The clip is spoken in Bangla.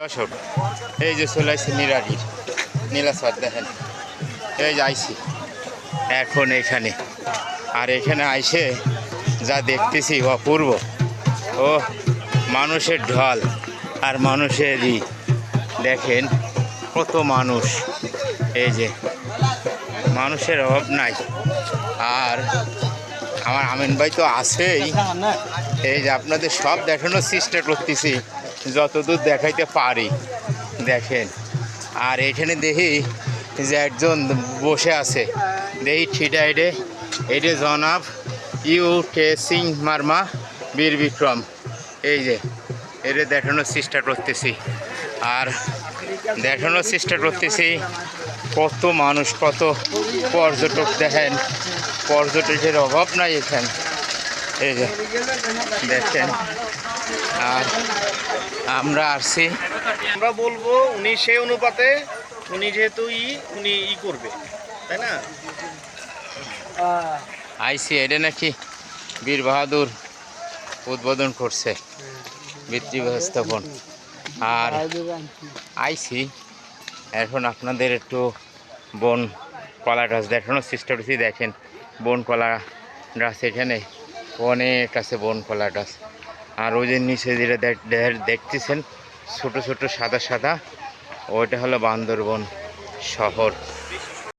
দর্শক, এই যে চলে আসছে নিরারির নীলাচর দেখেন। এই যে আইসি। এখন এখানে। আর এখানে আইসে যা দেখতেছি, অপূর্ব। ও মানুষের ঢল আর মানুষেরই। দেখেন, কত মানুষ। এই যে, মানুষের অভাব নাই। আর আমার আমিন ভাই তো আছেই। এই যে আপনাদের সব দেখানোর চেষ্টা করতেছি, যতদূর দেখাইতে পারি। দেখেন, আর এখানে দেখি যে একজন বসে আছে। দেখি ঠিটা এডে এডে জনাব ইউ টে সিং মার্মা বীর বিক্রম। এই যে এটা দেখানোর চেষ্টা করতেছি। আর দেখানোর চেষ্টা করতেছি। কত মানুষ কত পর্যটক দেখেন। পর্যটকের অভাব নাই এখানে। এই যে দেখেন। আর আমরা আসছি। আমরা বলব উনি সেই অনুপাতে উনি যেহেতু ই উনি ই করবে। তাই না? আইসি এটা নাকি বীর বাহাদুর উদ্বোধন করছে। বৃত্তি ব্যবস্থাপন। আর আইসি এখন আপনাদের একটু বন কলা গাছ দেখানোর চেষ্টা করছি। দেখেন বন কলা গাছ এখানে অনেক আছে বন কলা গাছ। আর ওই যে নিচে যেটা দেখ- দেখ- দেখতেছেন ছোট ছোট সাদা সাদা ওইটা হলো বান্দরবন শহর।